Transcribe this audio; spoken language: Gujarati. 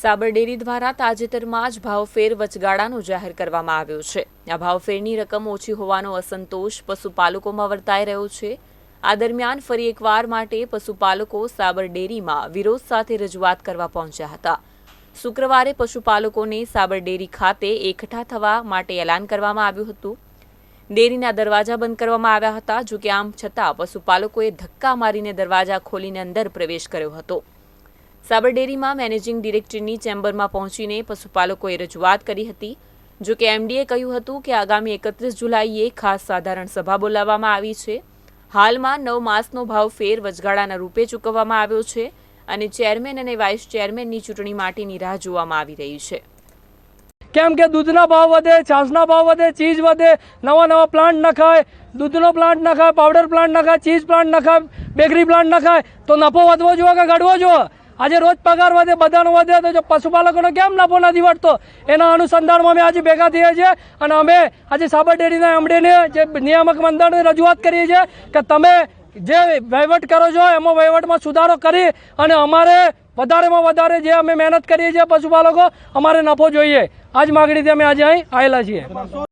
સાબર ડેરી દ્વારા તાજેતરમાં જ ભાવફેર વચગાળાનો જાહેર કરવામાં આવ્યો છે. આ ભાવફેરની રકમ ઓછી હોવાનો અસંતોષ પશુપાલકોમાં વર્તાઈ રહ્યો છે. આ દરમિયાન ફરી એકવાર માટે પશુપાલકો સાબરડેરીમાં વિરોધ સાથે રજૂઆત કરવા પહોંચ્યા હતા. શુક્રવારે પશુપાલકોને સાબરડેરી ખાતે એકઠા થવા માટે એલાન કરવામાં આવ્યું હતું. ડેરીના દરવાજા બંધ કરવામાં આવ્યા હતા, જોકે આમ છતાં પશુપાલકોએ ધક્કા મારીને દરવાજા ખોલીને અંદર પ્રવેશ કર્યો હતો. સાબર ડેરીમાં મેનેજિંગ ડિરેક્ટરની ચેમ્બરમાં પહોંચીને પશુપાલકોએ રજૂઆત કરી હતી. જો કે એમડીએ કહ્યું હતું કે આગામી એકત્રીસ જુલાઈએ ખાસ સાધારણ સભા બોલાવવામાં આવી છે. હાલમાં નવ માસનો ભાવ ફેર વચગાળાના રૂપે ચૂકવવામાં આવ્યો છે અને ચેરમેન અને વાઇસ ચેરમેનની ચૂંટણી માટેની રાહ જોવામાં આવી રહી છે. કેમ કે દૂધના ભાવ વધે, છાશના ભાવ વધે ચીઝ વધે, નવા નવા પ્લાન્ટ નખાય, દૂધનો પ્લાન્ટ નખાય, પાવડર પ્લાન્ટ નખાય ચીઝ પ્લાન્ટ નખાય, બેકરી પ્લાન્ટ નખાય, તો નફો વધવો જોઈએ કે ઘટવો જોઈએ? આજે રોજ પગાર વધે, બધાનો વધે, તો જો પશુપાલકોને કેમ નફો નથી વધતો એના અનુસંધાનમાં અમે આજે ભેગા થઈએ છીએ અને અમે આજે સાબર ડેરીના એમડીને જે નિયામક મંડળને રજૂઆત કરીએ છીએ કે તમે જે વહીવટ કરો છો, એમાં વહીવટમાં સુધારો કરી અને અમારે વધારેમાં વધારે જે અમે મહેનત કરીએ છીએ પશુપાલકો, અમારે નફો જોઈએ. આ જ માગણીથી અમે આજે અહીં આવેલા છીએ.